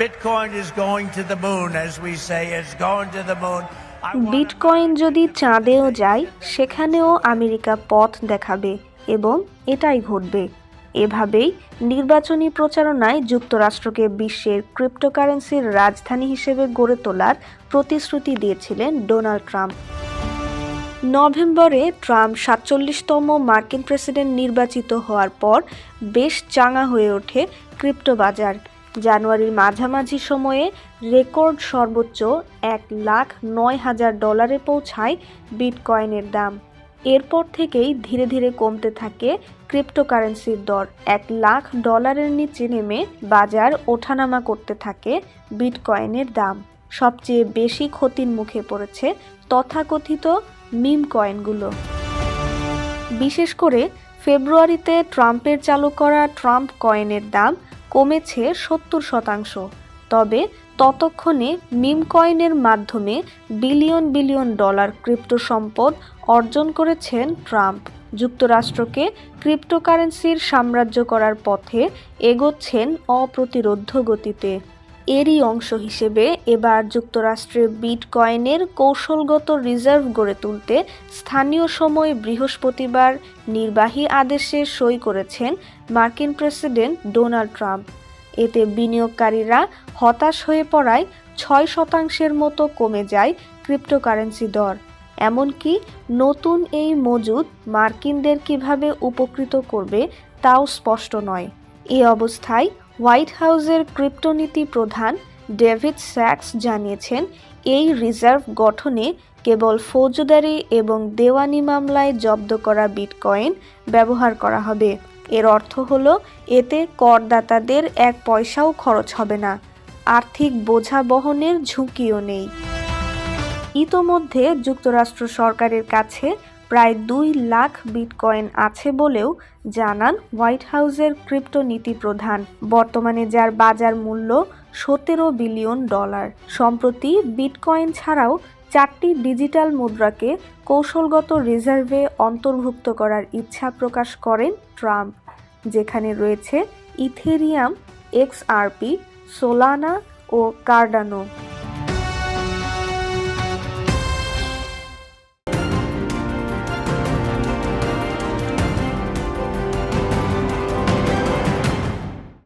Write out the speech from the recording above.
Bitcoin is going to the moon, as we say, it's going to the moon. Bitcoin যদি চাঁদেও যায় সেখানেও America পথ দেখাবে এবং এটাই ঘটবে। এভাবেই নির্বাচনী প্রচারণায় যুক্তরাষ্ট্রকে বিশ্বের ক্রিপ্টোকারেন্সির রাজধানী হিসেবে গড়ে তোলার প্রতিশ্রুতি দিয়েছিলেন ডোনাল্ড ট্রাম্প। নভেম্বরে ট্রাম্প সাতচল্লিশতম মার্কিন প্রেসিডেন্ট নির্বাচিত হওয়ার পর বেশ চাঙা হয়ে ওঠে ক্রিপ্টো বাজার জানুয়ারির মাঝামাঝি সময়ে রেকর্ড সর্বোচ্চ এক লাখ নয় হাজার ডলারে পৌঁছায় বিটকয়েনের দাম। এরপর থেকেই ধীরে ধীরে কমতে থাকে ক্রিপ্টোকারেন্সির দর। এক লাখ ডলারের নিচে নেমে বাজার ওঠানামা করতে থাকে বিটকয়েনের দাম। সবচেয়ে বেশি ক্ষতির মুখে পড়েছে তথাকথিত মিম কয়েনগুলো। বিশেষ করে ফেব্রুয়ারিতে ট্রাম্পের চালু করা ট্রাম্প কয়েনের দাম কমেছে সত্তর শতাংশ। তবে ততক্ষণে মিম কয়েনের মাধ্যমে বিলিয়ন বিলিয়ন ডলার ক্রিপ্টো সম্পদ অর্জন করেছেন ট্রাম্প। যুক্তরাষ্ট্রকে ক্রিপ্টোকারেন্সির সাম্রাজ্য করার পথে এগোচ্ছেন অপ্রতিরোধ্য গতিতে। এরই অংশ হিসেবে এবার যুক্তরাষ্ট্রের বিটকয়েনের কৌশলগত রিজার্ভ গড়ে তুলতে স্থানীয় সময় বৃহস্পতিবার নির্বাহী আদেশে সই করেছেন মার্কিন প্রেসিডেন্ট ডোনাল্ড ট্রাম্প। এতে বিনিয়োগকারীরা হতাশ হয়ে পড়ায় ছয় শতাংশের মতো কমে যায় ক্রিপ্টোকারেন্সি দর। এমনকি নতুন এই মজুদ মার্কিনদের কীভাবে উপকৃত করবে তাও স্পষ্ট নয়। এ অবস্থায় হোয়াইট হাউসের ক্রিপ্টোনীতি প্রধান ডেভিড স্যাক্স জানিয়েছেন, এই রিজার্ভ গঠনে কেবল ফৌজদারি এবং দেওয়ানি মামলায় জব্দ করা বিটকয়েন ব্যবহার করা হবে। এর অর্থ হল, এতে করদাতাদের এক পয়সাও খরচ হবে না। আর্থিক বোঝা বহনের ঝুঁকিও নেই। ইতোমধ্যে যুক্তরাষ্ট্র সরকারের কাছে প্রায় দুই লাখ বিটকয়েন আছে বলেও জানান হোয়াইট হাউসের ক্রিপ্টো নীতি প্রধান। বর্তমানে যার বাজার মূল্য সতেরো বিলিয়ন ডলার। সম্প্রতি বিটকয়েন ছাড়াও চারটি ডিজিটাল মুদ্রাকে কৌশলগত রিজার্ভে অন্তর্ভুক্ত করার ইচ্ছা প্রকাশ করেন ট্রাম্প। যেখানে রয়েছে ইথেরিয়াম এক্সআরপি সোলানা ও কার্ডানো।